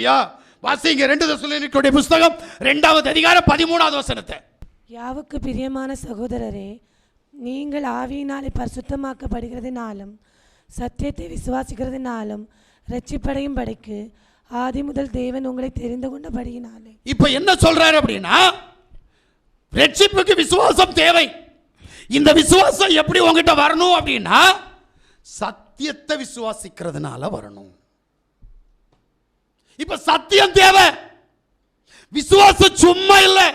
அல்லேலூயா வாசிங்க ரெண்டு தசுலினுடைய புஸ்தகம் ரெண்டாவது அதிகாரம் பதிமூணாவது வசனத்தை. யாவுக்கு பிரியமான சகோதரரே நீங்கள் ஆவியினாலே பரிசுத்தமாக்கப்படுகிறதினாலும் சத்தியத்தை விசுவாசிக்கிறதினாலும் ரட்சிப்படையும் படிக்கு ஆதி முதல் தேவன் உங்களை தெரிந்து கொண்டபடியினாலே. இப்ப என்ன சொல்றாரு அப்படின்னா ரட்சிப்புக்கு விசுவாசம் தேவை. இந்த விசுவாசம் எப்படி உங்ககிட்ட வரணும் அப்படின்னா சத்தியத்தை விசுவாசிக்கிறதுனால வரணும். இப்ப சத்தியம் தேவை. விசுவாசம் சும்மா இல்லை.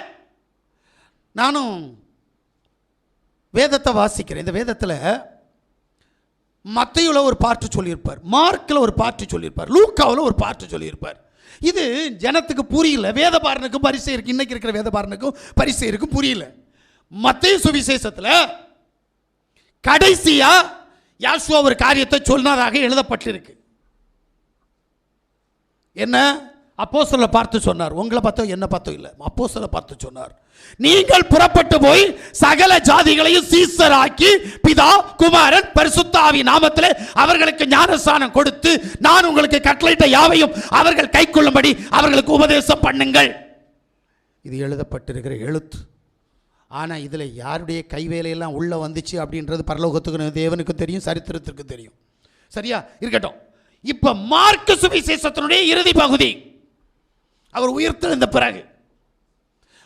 நானும் வேதத்தை வாசிக்கிறேன். இந்த வேதத்தில் மத்தையில் ஒரு பாட்டு சொல்லியிருப்பார். மார்க்கில் ஒரு பாட்டு சொல்லியிருப்பார். லூக்காவில் ஒரு பாட்டு சொல்லியிருப்பார். இது ஜனத்துக்கு புரியல. வேதபாரனுக்கும் பரிசை இருக்கு. இன்னைக்கு இருக்கிற வேதபாரனுக்கும் பரிசை இருக்கும் புரியல. மத்திய சுவிசேஷத்தில் கடைசியாக யாசுவா ஒரு காரியத்தை சொன்னதாக எழுதப்பட்டிருக்கு. என்ன? அப்போஸ்தலரை பார்த்து சொன்னார். உங்களை பார்த்தோ என்ன பார்த்தோ இல்லை. அப்போஸ்தலரை பார்த்து சொன்னார். நீங்கள் புறப்பட்டு போய் சகல ஜாதிகளையும் சீசராக்கி பிதா குமாரன் பரிசுத்தாவி நாமத்தில் அவர்களுக்கு ஞானஸ்தானம் கொடுத்து நான் உங்களுக்கு கட்டளையிட்ட யாவையும் அவர்கள் கைக்கொள்ளும்படி அவர்களுக்கு உபதேசம் பண்ணுங்கள். இது எழுதப்பட்டிருக்கிற எழுத்து. ஆனால் இதில் யாருடைய கைவேலையெல்லாம் உள்ளே வந்துச்சு அப்படின்றது பரலோகத்துக்கு தேவனுக்கும் தெரியும் சரித்திரத்திற்கு தெரியும். சரியா? இருக்கட்டும். இப்போ மார்க்கு சுவிசேஷத்தினுடைய இறுதி பகுதி. அவர் உயிர்த்தெழுந்த பிறகு.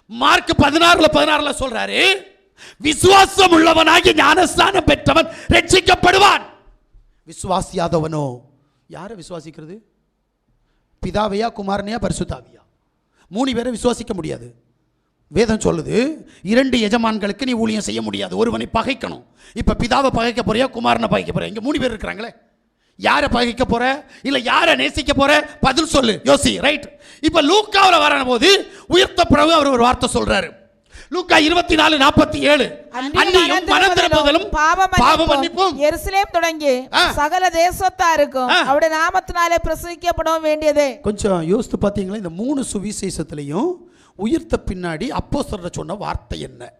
மார்க் பதினாறுல பதினாறுல சொல்றாரு விசுவாசம் உள்ளவனாகி ஞானஸ்தானம் பெற்றவன் ரட்சிக்கப்படுவான். விசுவாசியாதவனோ? யாரை விசுவாசிக்கிறது? பிதாவையா குமாரனையா பரிசுத்தாவியா? மூணு பேரை விசுவாசிக்க முடியாது. வேதம் சொல்லுது இரண்டு எஜமான்களுக்கு நீ ஊழியம் செய்ய முடியாது. ஒருவனை பகைக்கணும். இப்போ பிதாவை பகைக்க போறியா குமாரனை பகைக்க போறியா? இங்கே மூணு பேர் இருக்கிறாங்களே. யாரை பகைக்க போற? இல்லை யாரை நேசிக்க போற? பதில் சொல்லு. யோசி ரைட் இப்போ லூக்காவில் வரும்போது உயர்த்த பிறகு அவர் ஒரு வார்த்தை சொல்றாரு. லூக்கா இருபத்தி நாலு நாற்பத்தி ஏழு அன்னியும் மனம் திரும்புதலும் பாவ மன்னிப்பும் எருசலேம் தொடங்கி. சகல தேசத்தாருக்கும் ஆ. அவருடைய நாமத்தினாலே பிரசவிக்கப்படவும் வேண்டியதே. கொஞ்சம் யோசித்து பார்த்தீங்களா? இந்த மூணு சுவிசேஷத்துலையும் உயிர்த்த பின்னாடி அப்போ சொன்ன வார்த்தை என்ன?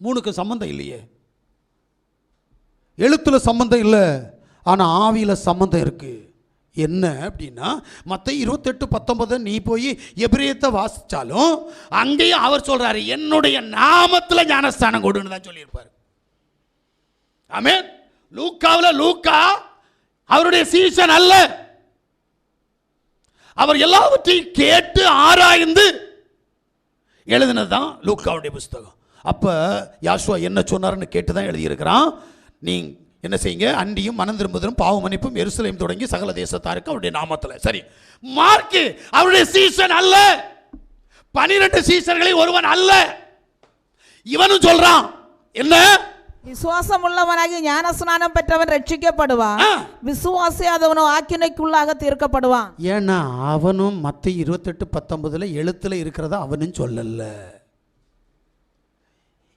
மூணுக்கு சம்மந்தம் இல்லையே. எழுத்துல சம்மந்தம் இல்லை. ஆனால் ஆவியில் சம்மந்தம் இருக்குது என்ன அப்படின்னா மற்ற இருபத்தெட்டு பத்தொன்பது நீ போய் எபிரியத்தை வாசித்தாலும் அங்கேயும் அவர் சொல்கிறாரு என்னுடைய நாமத்தில் ஞானஸ்தானம் கொடுன்னு தான் சொல்லியிருப்பார். ஆமே லூக்காவில் லூக்கா அவருடைய சீசன் அல்ல. அவர் எல்லாவற்றையும் கேட்டு ஆராய்ந்து எழுதினது தான் லூக்காவுடைய புஸ்தகம். அப்போ யாஷ்வா என்ன சொன்னார்னு கேட்டு தான் எழுதியிருக்கிறான். நீ என்ன செய்யுங்க? அன்றியும் மனம் திரும்புதலும் பாவ மன்னிப்பும் எருசலேம் தொடங்கி சகல தேசத்தாருக்கு அவருடைய நாமத்தில். சரி. மார்க்கு அவருடைய சீசன் அல்ல. பனிரெண்டு சீசன்களில் ஒருவன் அல்ல. இவனும் சொல்றான் என்ன? விசுவாசம் உள்ளவனாகி ஞானஸ்நானம் பெற்றவன் ரட்சிக்கப்படுவான். ஆ. விசுவாசியாதவனோ ஆக்கினைக்குள்ளாக தீர்க்கப்படுவான். ஏன்னா அவனும் மற்ற இருபத்தெட்டு பத்தொன்பதுல எழுத்துல இருக்கிறதா அவனும் சொல்லல.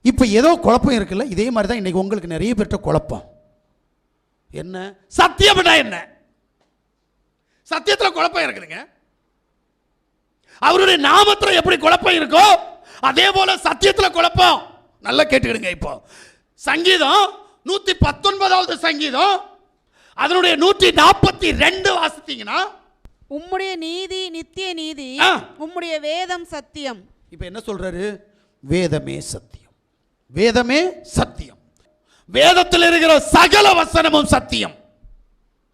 இப்போ ஏதோ குழப்பம் இருக்குல்ல? இதே மாதிரி தான் இன்னைக்கு உங்களுக்கு நிறைய பேர்ட்ட குழப்பம். என்ன? சத்தியம்னா என்ன? சத்தியத்தில் குழப்பம் இருக்குதுங்க. அவருடைய நாமத்தில் எப்படி குழப்பம் இருக்கோ அதே போல சத்தியத்தில் குழப்பம். நல்லா கேட்டுக்கிடுங்க இப்போ. சங்கீதம் நூற்றி பத்தொன்பதாவது சங்கீதம். அதனுடைய நூற்றி நாற்பத்தி ரெண்டு வாசித்தீங்கன்னா உம்முடைய நீதி நித்திய நீதி. உம்முடைய வேதம் சத்தியம். இப்போ என்ன சொல்றாரு? வேதமே சத்தியம். வேதமே சத்தியம். வேதத்தில் இருக்கிற சகல வசனமும் சத்தியம்.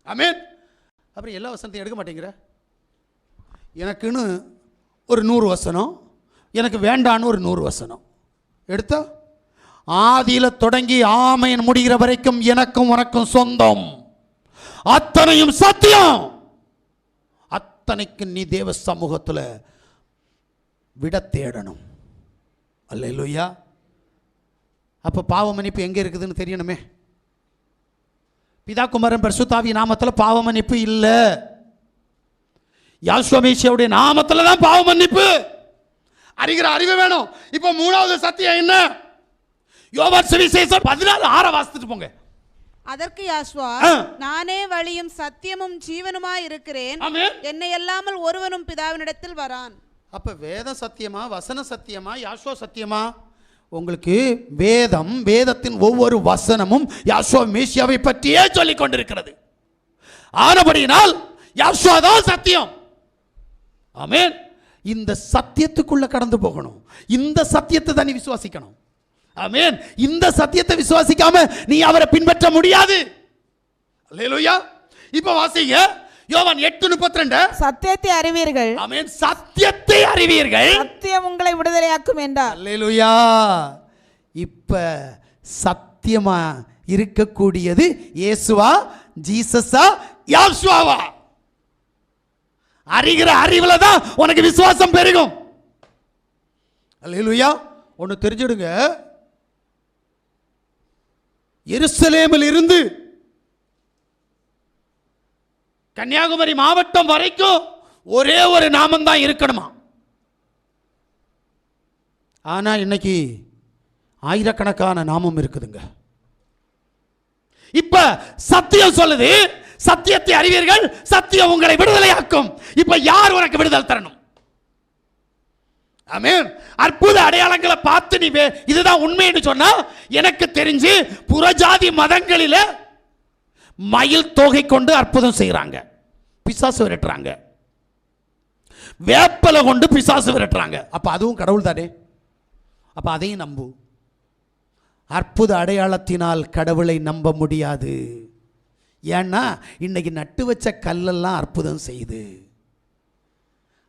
அமேன் அப்புறம் எல்லா வசனத்தையும் எடுக்க மாட்டேங்கிற? எனக்குன்னு ஒரு நூறு வசனம் எனக்கு வேண்டான்னு ஒரு நூறு வசனம். எடுத்தா? ஆதியில் தொடங்கி ஆமையன் முடிகிற வரைக்கும் எனக்கும் உனக்கும் சொந்தம். அத்தனையும் சத்தியம். அத்தனைக்கு நீ தேவ சமூகத்தில் விட தேடணும். அல்ல இல்லையா அப்போ பாவ மன்னிப்பு எங்கே இருக்குதுன்னு தெரியணுமே. பிதா குமாரன் பரிசுத்தாவி நாமத்தில் பாவ மன்னிப்பு இல்லை. யாஸ்வமேசியாவுடைய நாமத்தில் தான் பாவ மன்னிப்பு. அறிகிற அறிவு வேணும். இப்போ மூணாவது சத்தியம் என்ன? யோவான் சுவிசேஷம் பதினாலு ஆற வாசித்துட்டு போங்க. அதற்கு யாஸ்வா. நானே வழியும் சத்தியமும் ஜீவனுமாய் இருக்கிறேன். என்னை அல்லாமல் ஒருவனும் பிதாவினிடத்தில் வரான். அப்போ வேதம் சத்தியமா வசன சத்தியமா யாஸ்வா சத்தியமா? உங்களுக்கு வேதம் வேதத்தின் ஒவ்வொரு வசனமும் யாஸ்வா மேசியாவை பற்றியே சொல்லிக் கொண்டிருக்கிறது. ஆனபடியினால் யாஸ்வா தான் சத்தியம். ஆமேன். இந்த சத்தியத்துக்குள்ள கடந்து போகணும். இந்த சத்தியத்தை தான் நீ விசுவாசிக்கணும். ஆமேன். இந்த சத்தியத்தை விசுவாசிக்காம நீ அவரை பின்பற்ற முடியாது. அல்லேலூயா. இப்ப வாசிங்க. யோவான் எட்டு முப்பத்தி ரெண்டு சத்தியத்தை அறிவீர்கள். ஆமென். சத்தியத்தை அறிவீர்கள். சத்தியம் உங்களை விடுதலையாக்கும் என்றார். அல்லேலூயா. இப்ப சத்தியமா இருக்கக்கூடியது இயேசுவா ஜீசஸா யாசுவாவா? அறிகிற அறிவுல தான் உனக்கு விசுவாசம் பெருகும். அல்லேலூயா. ஒன்னு தெரிஞ்சிடுங்க. எருசலேமில் இருந்து கன்னியாகுமரி மாவட்டம் வரைக்கும் ஒரே ஒரு நாமம் தான் இருக்கணுமா? ஆனால் இன்னைக்கு ஆயிரக்கணக்கான நாமம் இருக்குதுங்க. இப்ப சத்தியம் சொல்லுது சத்தியத்தை அறிவீர்கள் சத்தியம் உங்களை விடுதலையாக்கும். இப்ப யார் உனக்கு விடுதலை தரணும்? அற்புத அடையாளங்களை பார்த்து நீ இதுதான் உண்மைன்னு சொன்னா எனக்கு தெரிஞ்சு புறஜாதி மதங்களில் மயில் தொகை கொண்டு அற்புதம் செய்கிறாங்க பிசாசு விரட்டுறாங்க. வேப்பலை கொண்டு பிசாசு விரட்டுறாங்க. அப்போ அதுவும் கடவுள் தானே? அப்போ அதையும் நம்பு. அற்புத அடையாளத்தினால் கடவுளை நம்ப முடியாது. ஏன்னா இன்னைக்கு நட்டு வச்ச கல்லெல்லாம் அற்புதம் செய்யுது.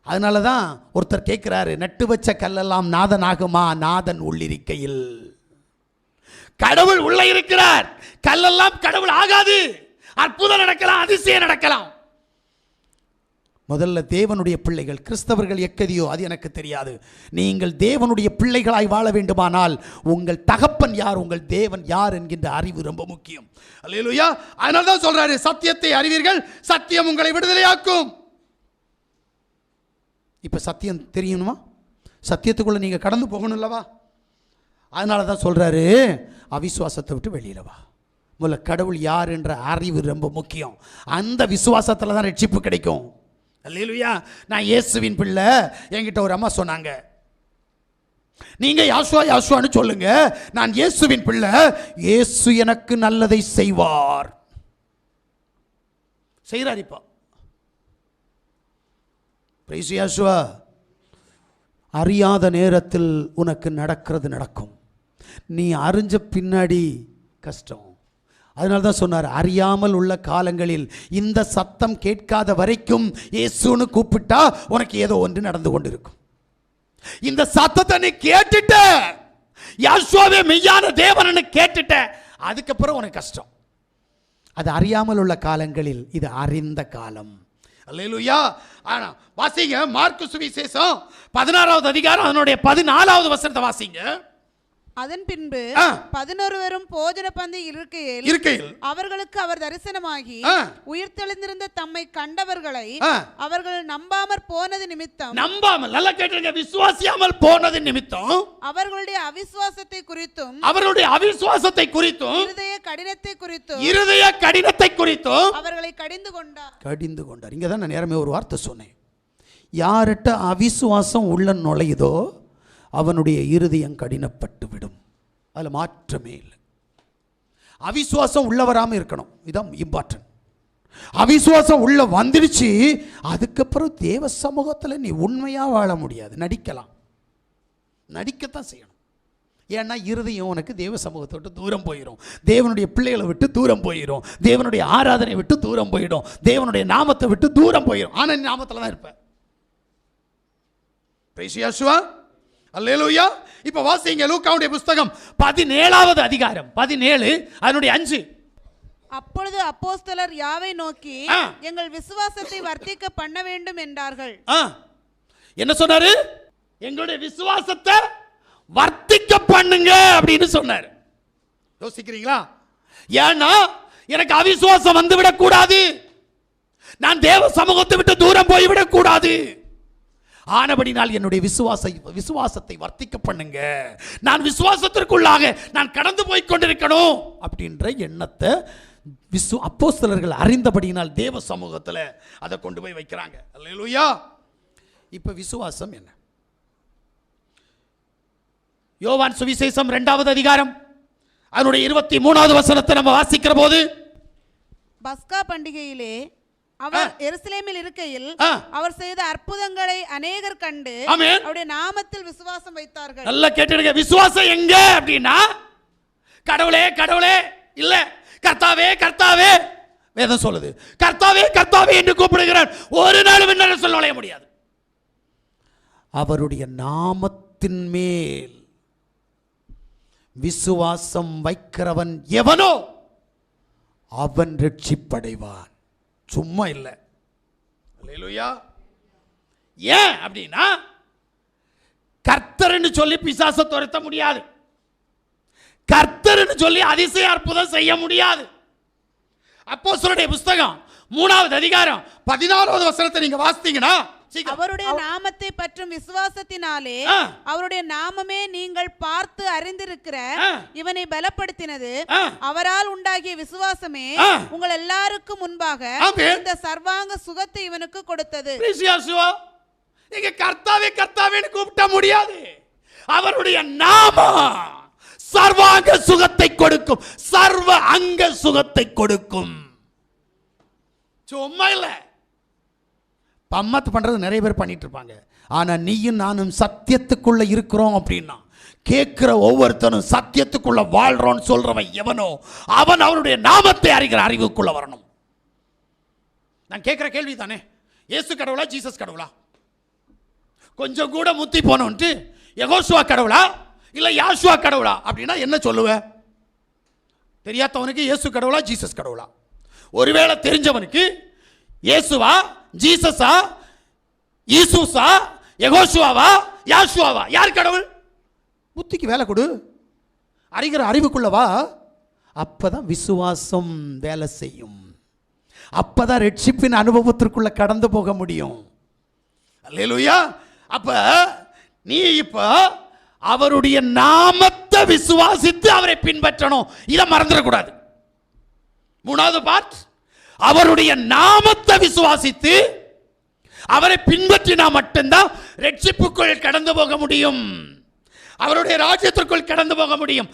அதனால தான் ஒருத்தர் கேட்குறாரு நட்டு வச்ச கல்லெல்லாம் நாதன் ஆகுமா நாதன் உள்ளிருக்கையில். கடவுள் உள்ள இருக்கிறார். கல்லெல்லாம் கடவுள் ஆகாது. அற்புதம் நடக்கலாம் அதிசயம் நடக்கலாம். முதல்ல தேவனுடைய பிள்ளைகள் கிறிஸ்தவர்கள் எக்கதியோ அது எனக்கு தெரியாது. நீங்கள் தேவனுடைய பிள்ளைகளாய் வாழ வேண்டுமானால் உங்கள் தகப்பன் யார் உங்கள் தேவன் யார் என்கின்ற அறிவு ரொம்ப முக்கியம். அல்லேலூயா. அதனால தான் சொல்றாரு சத்தியத்தை அறிவீர்கள் சத்தியம் உங்களை விடுதலையாக்கும். இப்ப சத்தியம் தெரியணுமா சத்தியத்துக்குள்ள நீங்க கடந்து போகணும் அல்லவா அதனால தான் சொல்கிறாரு அவிசுவாசத்தை விட்டு வெளியில வா. முதல்ல கடவுள் யார் என்ற அறிவு ரொம்ப முக்கியம். அந்த விசுவாசத்தில் தான் ரட்சிப்பு கிடைக்கும். இல்லையா நான் இயேசுவின் பிள்ளை. என்கிட்ட ஒரு அம்மா சொன்னாங்க. நீங்கள் யாசுவா யாசுவான்னு சொல்லுங்க. நான் இயேசுவின் பிள்ளை. இயேசு எனக்கு நல்லதை செய்வார். செய்கிறார் இப்போ. பிரைசு யாசுவா அறியாத நேரத்தில் உனக்கு நடக்கிறது நடக்கும். நீ அறிஞ்ச பின்னாடி கஷ்டம். அதனால தான் சொன்னார் அறியாமல் உள்ள காலங்களில் இந்த சத்தம் கேட்காத வரைக்கும் இயேசுன்னு கூப்பிட்டா உனக்கு ஏதோ ஒன்று நடந்து கொண்டிருக்கும். இந்த சத்தத்தை நீ கேட்டுட்ட. யாசுவாவே மெய்யான தேவனன்னு கேட்டுட்ட. அதுக்கப்புறம் உனக்கு கஷ்டம். அது அறியாமல் உள்ள காலங்களில் இது அறிந்த காலம். அல்லேலூயா. ஆனா வாசிங்க மார்க்கு சுவிசேஷம் பதினாறாவது அதிகாரம் அதனுடைய பதினாலாவது வசனத்தை வாசிங்க. அதன் பின்பு. பதினொருவரும் போஜன பந்தி இருக்கையில் இருக்கையில் அவர்களுக்கு அவர் தரிசனமாகி ஆ. உயிர்த்தெழுந்திருந்த தம்மை கண்டவர்களை. அவர்கள் நம்பாமற் போனது நிமித்தம் நம்பாமல் நல்லா கேட்டுருங்க விசுவாசியாமல் போனது நிமித்தம் அவர்களுடைய அவிசுவாசத்தை குறித்தும் அவருடைய அவிசுவாசத்தை குறித்தும் இருதய கடினத்தை குறித்தும் இருதய கடினத்தை குறித்தும் அவர்களை கடிந்து கொண்டார் கடிந்து கொண்டார் இங்கே தான் நான் நேரமே ஒரு வார்த்தை சொன்னேன் யார்கிட்ட அவிசுவாசம் உள்ள நுழையுதோ அவனுடைய இருதயம் கடினப்பட்டு விடும். அதில் மாற்றமே இல்லை. அவிசுவாசம் உள்ளவராமல் இருக்கணும். இதான் இம்பார்ட்டன்ட் அவிசுவாசம் உள்ள வந்துடுச்சு அதுக்கப்புறம் தேவ சமூகத்தில் நீ உண்மையாக வாழ முடியாது. நடிக்கலாம். நடிக்கத்தான் செய்யணும். ஏன்னா இருதயம் உனக்கு தேவ சமூகத்தை விட்டு தூரம் போயிடும் தேவனுடைய பிள்ளைகளை விட்டு தூரம் போயிடும் தேவனுடைய ஆராதனை விட்டு தூரம் போயிடும். தேவனுடைய நாமத்தை விட்டு தூரம் போயிடும் ஆனால் நாமத்தில் தான் இருப்பேன் பேசியாசுவா அல்லேலூயா. இப்போ வாசிங்க லூக்காவுடைய புஸ்தகம் பதினேழாவது அதிகாரம். பதினேழு அதனுடைய அஞ்சு. அப்பொழுது அப்போஸ்தலர் யாவை நோக்கி. எங்கள் விசுவாசத்தை வர்த்திக்க பண்ண வேண்டும் என்றார்கள். என்ன சொன்னாரு? எங்களுடைய விசுவாசத்தை வர்த்திக்க பண்ணுங்க அப்படின்னு சொன்னார். யோசிக்கிறீங்களா? ஏன்னா எனக்கு அவிசுவாசம் வந்து விடக்கூடாது நான் தேவ சமூகத்தை விட்டு தூரம் போய்விடக் கூடாது ஆனபடினால் என்னுடைய விசுவாச விசுவாசத்தை வர்த்திக்க பண்ணுங்க. நான் விசுவாசத்திற்குள்ளாக நான் கடந்து போய் கொண்டிருக்கணும் அப்படின்ற எண்ணத்தை விசு அப்போஸ்தலர்கள் அறிந்தபடியினால் தேவ சமூகத்தில் அதை கொண்டு போய் வைக்கிறாங்க. இல்லையா இப்போ விசுவாசம் என்ன? யோவான் சுவிசேஷம் ரெண்டாவது அதிகாரம். அதனுடைய இருபத்தி மூணாவது வசனத்தை நம்ம வாசிக்கிற போது பஸ்கா பண்டிகையிலே அவர் எருசலேமில் இருக்கையில். அவர் செய்த அற்புதங்களை அநேகர் கண்டு. அவருடைய நாமத்தில் விசுவாசம் வைத்தார்கள். நல்லா கேட்டுடுங்க விசுவாசம் எங்க அப்படின்னா கடவுளே கடவுளே இல்ல கர்த்தாவே கர்த்தாவே வேதம் சொல்லுது. கர்த்தாவே கர்த்தாவே என்று கூப்பிடுகிறார். ஒரு நாள் என்ன சொல்ல நுழைய முடியாது. அவருடைய நாமத்தின் மேல் விசுவாசம் வைக்கிறவன் எவனோ அவன் ரட்சிப்படைவான். சும்மா இல்லை. அல்லேலூயா ஏன் அப்படின்னா கர்த்தர்னு சொல்லி பிசாசை துரத்த முடியாது. கர்த்தர்னு சொல்லி அதிசய அற்புதம் செய்ய முடியாது. அப்போஸ்தலருடைய புஸ்தகம் மூணாவது அதிகாரம் பதினாறாவது வசனத்தை நீங்க வாசித்தீங்கன்னா அவருடைய நாமத்தை பற்றும் விசுவாசத்தினாலே. அவருடைய நாமமே நீங்கள் பார்த்து அறிந்திருக்கிற. இவனை பலப்படுத்தினது. அவரால் உண்டாகிய விசுவாசமே. உங்கள் எல்லாருக்கும் முன்பாக. இந்த சர்வாங்க சுகத்தை இவனுக்கு கொடுத்தது. நீங்க கர்த்தாவே கர்த்தாவேன்னு கூப்பிட முடியாது அவருடைய நாமம் சர்வாங்க சுகத்தை கொடுக்கும் சர்வ அங்க சுகத்தை கொடுக்கும் சும்மா இல்ல அம்மாத்து பண்ணுறது நிறைய பேர் பண்ணிட்டு இருப்பாங்க ஆனால் நீயும் நானும் சத்தியத்துக்குள்ளே இருக்கிறோம் அப்படின்னா கேட்குற ஒவ்வொருத்தனும் சத்தியத்துக்குள்ளே வாழ்கிறோன்னு சொல்கிறவன் எவனோ அவன் அவருடைய நாமத்தை அறிகிற அறிவுக்குள்ளே வரணும். நான் கேட்குற கேள்வி தானே இயேசு கடவுளா ஜீசஸ் கடவுளா? கொஞ்சம் கூட முத்தி போனோன்ட்டு எகோசுவா கடவுளா? இல்லை யாசுவா கடவுளா? அப்படின்னா என்ன சொல்லுவ? தெரியாதவனுக்கு இயேசு கடவுளா ஜீசஸ் கடவுளா? ஒருவேளை தெரிஞ்சவனுக்கு இயேசுவா ஜீசஸா? ஈசூஸா யெகோசுவாவா யாஷுவாவா? யார் கடவுள்? புத்திக்கு வேலை கொடு. அறிகிற அறிவுக்குள்ளவா அப்போ அப்பதான் விசுவாசம் வேலை செய்யும். அப்பதான் ரட்சிப்பின் அனுபவத்திற்குள்ள கடந்து போக முடியும். அல்லேலூயா. அப்ப நீ இப்ப அவருடைய நாமத்தை விசுவாசித்து அவரை பின்பற்றணும். இதை மறந்துடக்கூடாது. மூணாவது பார்ட் அவருடைய நாமத்தை விசுவாசித்து அவரை பின்பற்றினா மட்டும்தான் ரட்சிப்புக்குள் கடந்து போக முடியும். அவருடைய ராஜ்யத்திற்குள் கடந்து போக முடியும்.